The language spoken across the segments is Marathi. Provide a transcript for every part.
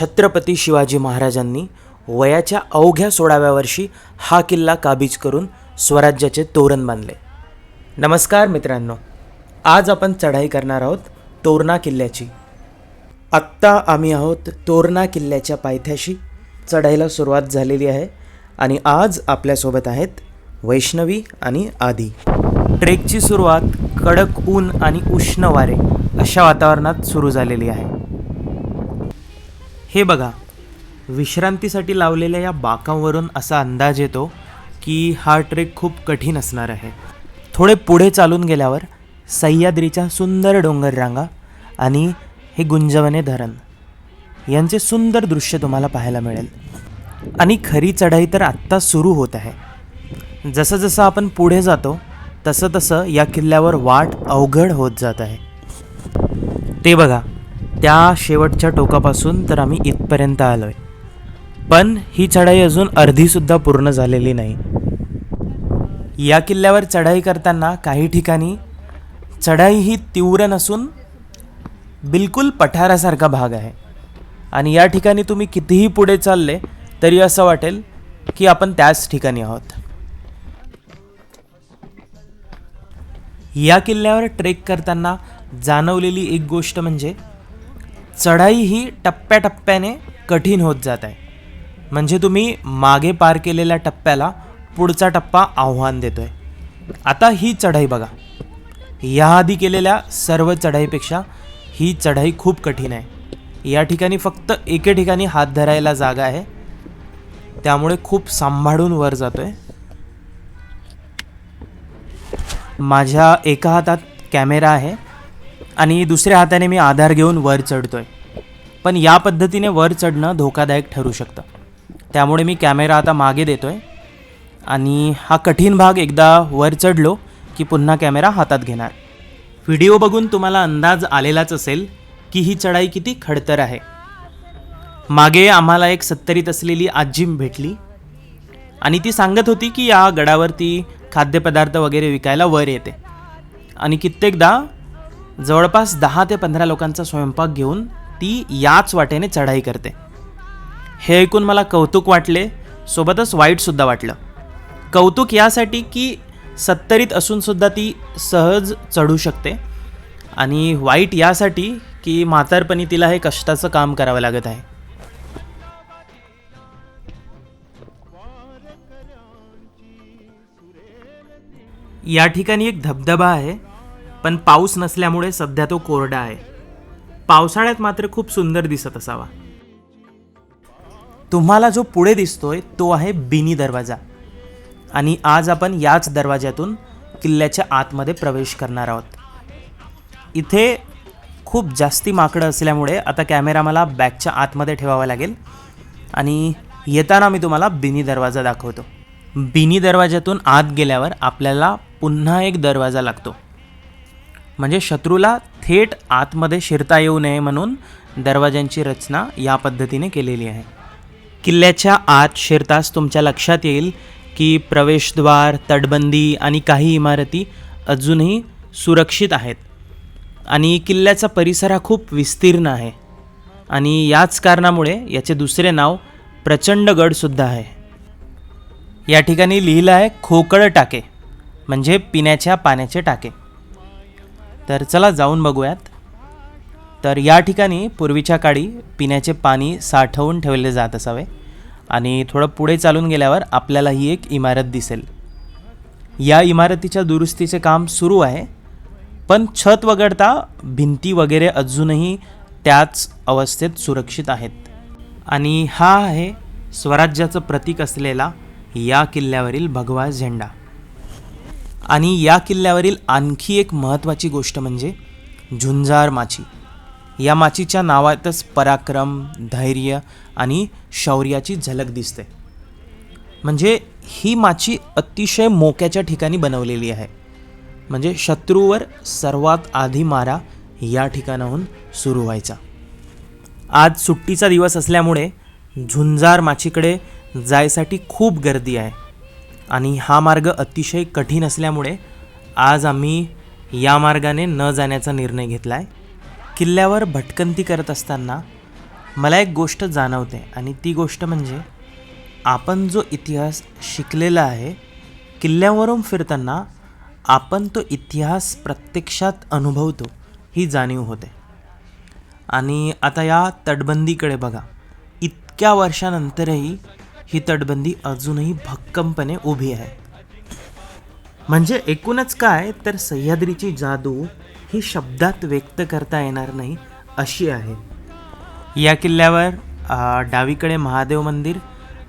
छत्रपती शिवाजी महाराजांनी वयाच्या अवघ्या सोळाव्या वर्षी हा किल्ला काबीज करून स्वराज्याचे तोरण बांधले. नमस्कार मित्रांनो आज आपण चढाई करणार आहोत तोरणा किल्ल्याची. आत्ता आम्ही आहोत तोरणा किल्ल्याच्या पायथ्याशी. चढाईला सुरुवात झालेली आहे आणि आज आपल्यासोबत आहेत वैष्णवी आणि आदी. ट्रेकची सुरुवात कडक ऊन आणि उष्ण वारे अशा वातावरणात सुरू झालेली आहे. हे बघा विश्रांतीसाठी लावलेल्या या बाकांवरून असा अंदाज येतो की हा ट्रेक खूप कठीण असणार आहे. थोडे पुढे चालून गेल्यावर सह्याद्रीच्या सुंदर डोंगर रांगा आणि हे गुंजवणे धरण यांचे सुंदर दृश्य तुम्हाला पाहायला मिळेल. आणि खरी चढाई तर आत्ता सुरू होत आहे. जसं जसं आपण पुढे जातो तसं तसं या किल्ल्यावर वाट अवघड होत जात आहे. ते बघा त्या शेवटच्या टोकापासून तर आम्ही इथपर्यंत आलो आहे पण ही चढाई अजून अर्धीसुद्धा पूर्ण झालेली नाही. या किल्ल्यावर चढाई करताना काही ठिकाणी चढाई ही तीव्र नसून बिलकुल पठारासारखा भाग आहे. आणि या ठिकाणी तुम्ही कितीही पुढे चालले तरी असं वाटेल की आपण त्याच ठिकाणी आहोत. या किल्ल्यावर ट्रेक करताना जाणवलेली एक गोष्ट म्हणजे चढाई ही टप्प्याटप्प्याने कठीण होत जात आहे. म्हणजे तुम्ही मागे पार केलेल्या टप्प्याला पुढचा टप्पा आव्हान देतोय. आता ही चढाई बघा. याआधी केलेल्या सर्व चढाईपेक्षा ही चढाई खूप कठीण आहे. या ठिकाणी फक्त एके ठिकाणी हात धरायला जागा आहे. त्यामुळे खूप सांभाळून वर जातोय. माझ्या एका हातात कॅमेरा आहे. आणि दुसऱ्या हाताने मी आधार घेऊन वर चढतोय. पण या पद्धतीने वर चढणं धोकादायक ठरू शकतं. त्यामुळे मी कॅमेरा आता मागे देतोय आणि हा कठीण भाग एकदा वर चढलो की पुन्हा कॅमेरा हातात घेणार. व्हिडिओ बघून तुम्हाला अंदाज आलेलाच असेल की ही चढाई किती खडतर आहे. मागे आम्हाला एक सत्तरीत असलेली आजी भेटली आणि ती सांगत होती की या गडावरती खाद्यपदार्थ वगैरे विकायला वर येते. आणि कित्येकदा जवळपास दहा ते पंधरा लोकांचा स्वयंपाक घेऊन ती याच वाटेने चढाई करते. हे ऐकून मला कौतुक वाटले सोबतच वाईटसुद्धा वाटलं. कौतुक यासाठी की सत्तरीत असूनसुद्धा ती सहज चढू शकते आणि वाईट यासाठी की म्हातारपणी तिला हे कष्टाचं काम करावं लागत आहे. या ठिकाणी एक धबधबा आहे. पण पाऊस नसल्यामुळे सध्या तो कोरडा आहे. पावसाळ्यात मात्र खूप सुंदर दिसत असावा. तुम्हाला जो पुढे दिसतोय तो आहे बिनी दरवाजा. आणि आज आपण याच दरवाज्यातून किल्ल्याच्या आतमध्ये प्रवेश करणार आहोत. इथे खूप जास्ती माकडं असल्यामुळे आता कॅमेरा मला बॅगच्या आतमध्ये ठेवावा लागेल. आणि येताना मी तुम्हाला बिनी दरवाजा दाखवतो. बिनी दरवाज्यातून आत गेल्यावर आपल्याला पुन्हा एक दरवाजा लागतो. म्हणजे शत्रूला थेट आतमध्ये शिरता येऊ नये म्हणून दरवाजांची रचना या पद्धतीने केलेली आहे. किल्ल्याच्या आत शिरताच तुमच्या लक्षात येईल की प्रवेशद्वार तटबंदी आणि काही इमारती अजूनही सुरक्षित आहेत आणि किल्ल्याचा परिसर हा खूप विस्तीर्ण आहे आणि याच कारणामुळे याचे दुसरे नाव प्रचंडगडसुद्धा आहे. या ठिकाणी लिहिलं आहे खोकळ टाके म्हणजे पिण्याच्या पाण्याचे टाके. तर चला जाऊन बघूयात. तर या ठिकाणी पूर्वीच्या काळी पिण्याचे पाणी साठवून ठेवले जात असावे. आणि थोडं पुढे चालून गेल्यावर आपल्याला ही एक इमारत दिसेल. या इमारतीच्या दुरुस्तीचे काम सुरू आहे. पण छत वगळता भिंती वगैरे अजूनही त्याच अवस्थेत सुरक्षित आहेत. आणि हा आहे स्वराज्याचं प्रतीक असलेला या किल्ल्यावरील भगवा झेंडा. आणि या किल्ल्यावरील आणखी एक महत्त्वाची गोष्ट म्हणजे झुंजार माची. या माचीच्या नावातच पराक्रम धैर्य आणि शौर्याची झलक दिसते. म्हणजे ही माची अतिशय मोक्याच्या ठिकाणी बनवलेली आहे. म्हणजे शत्रूवर सर्वात आधी मारा या ठिकाणाहून सुरू व्हायचा. आज सुट्टीचा दिवस असल्यामुळे झुंजार माचीकडे जायसाठी खूप गर्दी आहे. आणि हा मार्ग अतिशय कठीण असल्यामुळे आज आम्ही या मार्गाने न जाण्याचा निर्णय घेतला आहे किल्ल्यावर भटकंती करत असताना मला एक गोष्ट जाणवते आणि ती गोष्ट म्हणजे आपण जो इतिहास शिकलेला आहे किल्ल्यावरून फिरताना आपण तो इतिहास प्रत्यक्षात अनुभवतो ही जाणीव होते. आणि आता या तटबंदीकडे बघा. इतक्या वर्षानंतरही ही तटबंदी अजूनही भक्कमपणे उभी आहे. म्हणजे एकूणच काय तर सह्याद्रीची जादू ही शब्दात व्यक्त करता येणार नाही अशी आहे. या किल्ल्यावर डावीकडे महादेव मंदिर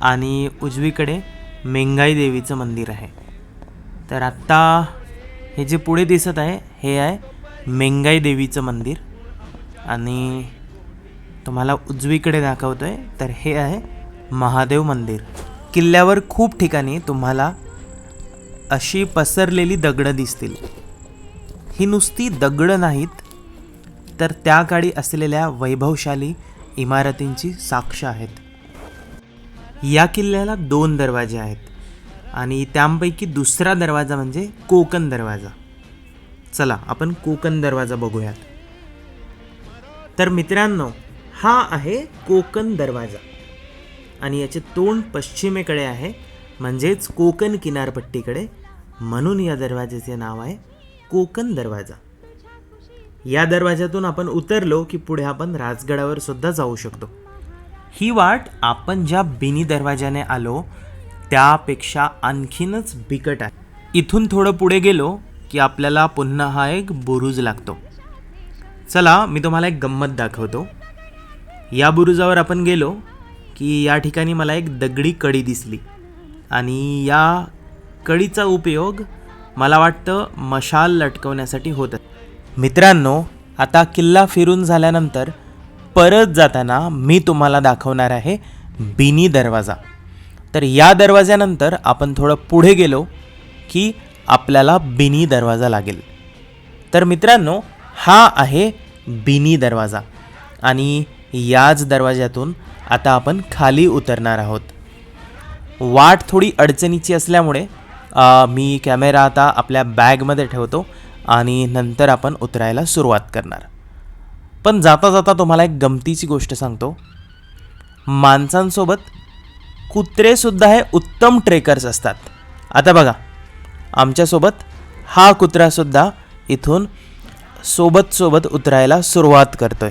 आणि उजवीकडे मेंगाई देवीचं मंदिर आहे. तर आत्ता हे जे पुढे दिसत आहे हे आहे मेंगाई देवीचं मंदिर. आणि तुम्हाला उजवीकडे दाखवतो आहे तर हे आहे महादेव मंदिर. किल्ल्यावर खूप ठिकाणी तुम्हाला अशी पसरलेली दगडं दिसतील. ही नुसती दगडं नाहीत तर त्या काळी असलेल्या वैभवशाली इमारतींची साक्ष आहेत. या किल्ल्याला दोन दरवाजे आहेत आणि त्यापैकी दुसरा दरवाजा म्हणजे कोकण दरवाजा. चला आपण कोकण दरवाजा बघूयात. तर मित्रांनो हा आहे कोकण दरवाजा. आणि याचे तोंड पश्चिमेकडे आहे म्हणजेच कोकण किनारपट्टीकडे. म्हणून या दरवाजाचे नाव आहे कोकण दरवाजा. या दरवाजातून आपण उतरलो की पुढे आपण राजगडावर सुद्धा जाऊ शकतो. ही वाट आपण ज्या बिनी दरवाज्याने आलो त्यापेक्षा आणखीनच बिकट आहे. इथून थोडं पुढे गेलो की आपल्याला पुन्हा हा एक बुरुज लागतो. चला मी तुम्हाला एक गंमत दाखवतो. या बुरुजावर आपण गेलो की या ठिकाणी मला एक दगडी कडी दिसली. आणि या कडीचा उपयोग मला वाटतं मशाल लटकवण्यासाठी होत मित्रांनो आता किल्ला फिरून झाल्यानंतर परत जाताना मी तुम्हाला दाखवणार आहे बिनी दरवाजा. तर या दरवाज्यानंतर आपण थोडं पुढे गेलो की आपल्याला बिनी दरवाजा लागेल. तर मित्रांनो हा आहे बिनी दरवाजा. आणि याच दरवाज्यातून आता आपण खाली उतरणार आहोत. वाट थोडी अडचणीची असल्यामुळे मी कॅमेरा आता आपल्या बॅगमध्ये ठेवतो आणि नंतर आपण उतरायला सुरुवात करणार. पण जाता जाता तुम्हाला एक गमतीची गोष्ट सांगतो. माणसांसोबत कुत्रेसुद्धा हे उत्तम ट्रेकर्स असतात. आता बघा आमच्यासोबत हा कुत्रासुद्धा इथून सोबत सोबत उतरायला सुरुवात आहे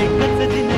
एकच दिन